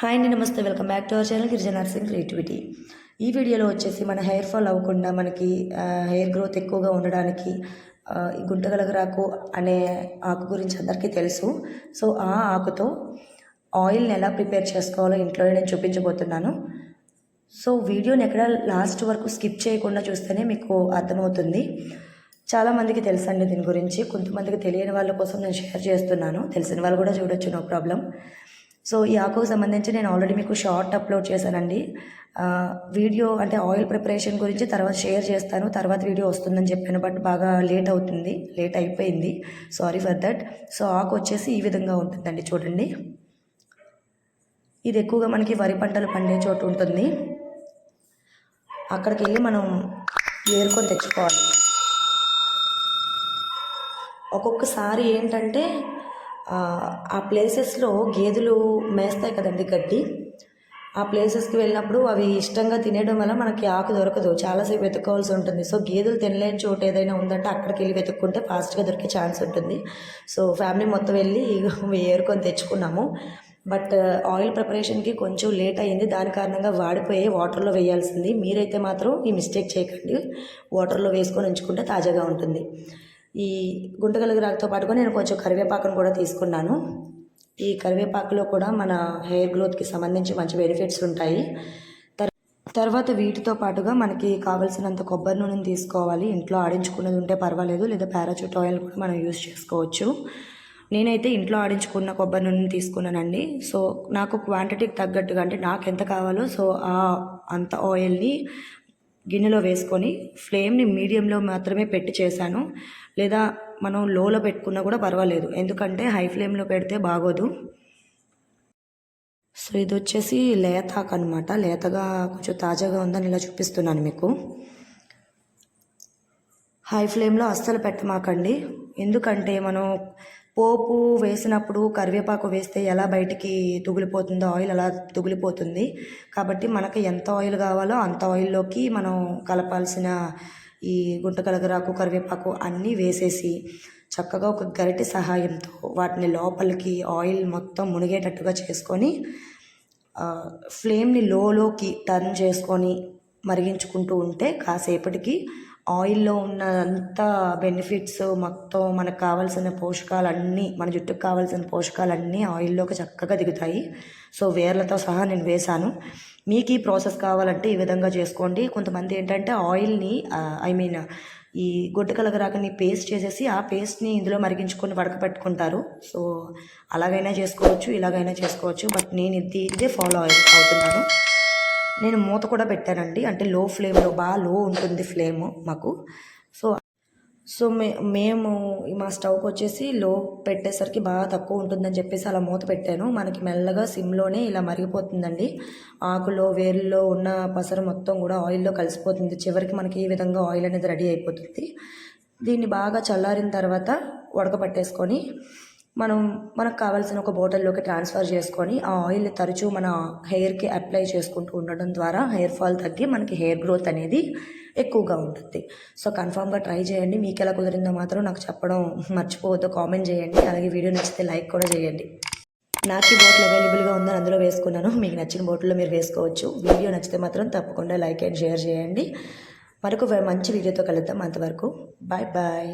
Hi అండి నమస్తే. Welcome back to our channel Girija Narsing creativity. ఈ వీడియోలో వచ్చేసి మన హెయిర్ ఫాల్ అవ్వకుండా మనకి హెయిర్ గ్రోత్ ఎక్కువగా ఉండడానికి గుంటగలగరాకు అనే ఆకు గురించి అందరికీ తెలుసు. సో ఆ ఆకుతో ఆయిల్ని ఎలా ప్రిపేర్ చేసుకోవాలో ఇంట్లోనే నేను చూపించబోతున్నాను. సో వీడియోని ఎక్కడ లాస్ట్ వరకు స్కిప్ చేయకుండా చూస్తేనే మీకు అర్థమవుతుంది. చాలామందికి తెలుసండి దీని గురించి. కొంతమందికి తెలియని వాళ్ళ కోసం నేను షేర్ చేస్తున్నాను. తెలిసిన వాళ్ళు కూడా చూడొచ్చు నో ప్రాబ్లం. సో ఈ ఆకుకు సంబంధించి నేను ఆల్రెడీ మీకు షార్ట్ అప్లోడ్ చేశానండి. వీడియో అంటే ఆయిల్ ప్రిపరేషన్ గురించి తర్వాత షేర్ చేస్తాను. తర్వాత వీడియో వస్తుందని చెప్పాను బట్ బాగా లేట్ అవుతుంది లేట్ అయిపోయింది. సారీ ఫర్ దట్ సో ఆకు వచ్చేసి ఈ విధంగా ఉంటుందండి చూడండి. ఇది ఎక్కువగా మనకి వరి పంటలు పండే చోటు ఉంటుంది. అక్కడికి వెళ్ళి మనం ఏరుకొని తెచ్చుకోవాలి. ఒక్కొక్కసారి ఏంటంటే ఆ, ప్లేసెస్లో గేదెలు మేస్తాయి కదండి గడ్డి. ఆ ప్లేసెస్కి వెళ్ళినప్పుడు అవి ఇష్టంగా తినేయడం వల్ల మనకి ఆకు దొరకదు. చాలాసేపు వెతుక్కోవాల్సి ఉంటుంది. సో గేదెలు తినలేని చోటు ఏదైనా ఉందంటే అక్కడికి వెళ్ళి వెతుక్కుంటే ఫాస్ట్గా దొరికే ఛాన్స్ ఉంటుంది. సో ఫ్యామిలీ మొత్తం వెళ్ళి ఏరుకొని తెచ్చుకున్నాము. బట్ ఆయిల్ ప్రిపరేషన్కి కొంచెం లేట్ అయ్యింది దాని కారణంగా వాడిపోయి వాటర్లో వేయాల్సింది. మీరైతే మాత్రం ఈ మిస్టేక్ చేయకండి. వాటర్లో వేసుకొని ఉంచుకుంటే తాజాగా ఉంటుంది. ఈ గుంటగలుగు రాకుతో పాటుగా నేను కొంచెం కరివేపాకును కూడా తీసుకున్నాను. ఈ కరివేపాకులో కూడా మన హెయిర్ గ్రోత్కి సంబంధించి మంచి బెనిఫిట్స్ ఉంటాయి. తర్వాత వీటితో పాటుగా మనకి కావలసినంత కొబ్బరి నూనెని తీసుకోవాలి. ఇంట్లో ఆడించుకున్నది ఉంటే పర్వాలేదు లేదా పారాచూట్ ఆయిల్ కూడా మనం యూస్ చేసుకోవచ్చు. నేనైతే ఇంట్లో ఆడించుకున్న కొబ్బరి నూనెని తీసుకున్నానండి. సో నాకు క్వాంటిటీకి తగ్గట్టుగా అంటే నాకు ఎంత కావాలో సో ఆ అంత ఆయిల్ని గిన్నెలో వేసుకొని ఫ్లేమ్ని మీడియంలో మాత్రమే పెట్టి చేశాను. లేదా మనం లోలో పెట్టుకున్నా కూడా పర్వాలేదు. ఎందుకంటే హై ఫ్లేమ్లో పెడితే బాగోదు. సో ఇది వచ్చేసి లేతాకు అనమాట లేతగా కొంచెం తాజాగా ఉందని ఇలా చూపిస్తున్నాను మీకు. హై ఫ్లేమ్లో అస్సలు పెట్టమాకండి. ఎందుకంటే మనం పోపు వేసినప్పుడు కరివేపాకు వేస్తే ఎలా బయటికి తుగిలిపోతుందో ఆయిల్ అలా తుగిలిపోతుంది. కాబట్టి మనకి ఎంత ఆయిల్ కావాలో అంత ఆయిల్లోకి మనం కలపాల్సిన ఈ గుంట కలగరాకు కరివేపాకు అన్నీ వేసేసి చక్కగా ఒక గరిటె సహాయంతో వాటిని లోపలికి ఆయిల్ మొత్తం మునిగేటట్టుగా చేసుకొని ఫ్లేమ్ని లోలోకి టర్న్ చేసుకొని మరిగించుకుంటూ ఉంటే కాసేపటికి ఆయిల్లో ఉన్న అంత బెనిఫిట్స్ మొత్తం మనకు కావాల్సిన పోషకాలన్నీ మన జుట్టుకు కావాల్సిన పోషకాలన్నీ ఆయిల్లోకి చక్కగా దిగుతాయి. సో వేర్లతో సహా నేను వేశాను. మీకు ఈ ప్రాసెస్ కావాలంటే ఈ విధంగా చేసుకోండి. కొంతమంది ఏంటంటే ఆయిల్ని ఐ మీన్ ఈ గుడ్డకలగరాకని పేస్ట్ చేసేసి ఆ పేస్ట్ని ఇందులో మరిగించుకొని వడకపెట్టుకుంటారు. సో అలాగైనా చేసుకోవచ్చు ఇలాగైనా చేసుకోవచ్చు. బట్ నేను ఇది ఇదే ఫాలో అవుతున్నాను. నేను మూత కూడా పెట్టానండి. అంటే లో ఫ్లేమ్లో బాగా లో ఉంటుంది ఫ్లేమ్ మాకు. సో సో మే మేము మా స్టవ్కి వచ్చేసి లో పెట్టేసరికి బాగా తక్కువ ఉంటుందని చెప్పేసి అలా మూత పెట్టాను. మనకి మెల్లగా సిమ్లోనే ఇలా మరిగిపోతుందండి. ఆకులో వేరుల్లో ఉన్న పసరు మొత్తం కూడా ఆయిల్లో కలిసిపోతుంది. చివరికి మనకి ఈ విధంగా ఆయిల్ అనేది రెడీ అయిపోతుంది. దీన్ని బాగా చల్లారిన తర్వాత ఉడకపట్టేసుకొని మనం మనకు కావాల్సిన ఒక బాటిల్లోకి ట్రాన్స్ఫర్ చేసుకొని ఆ ఆయిల్ తరచూ మన హెయిర్కి అప్లై చేసుకుంటూ ఉండడం ద్వారా హెయిర్ ఫాల్ తగ్గి మనకి హెయిర్ గ్రోత్ అనేది ఎక్కువగా ఉంటుంది. సో కన్ఫామ్గా ట్రై చేయండి. మీకు ఎలా కుదిరిందో మాత్రం నాకు చెప్పడం మర్చిపోవద్దు. కామెంట్ చేయండి. అలాగే వీడియో నచ్చితే లైక్ కూడా చేయండి. నాకు ఈ బోట్లు అవైలబుల్గా ఉందని అందులో వేసుకున్నాను. మీకు నచ్చిన బోట్లో మీరు వేసుకోవచ్చు. వీడియో నచ్చితే మాత్రం తప్పకుండా లైక్ అండ్ షేర్ చేయండి. మరొక మంచి వీడియోతో కలుద్దాం అంతవరకు. Bye bye.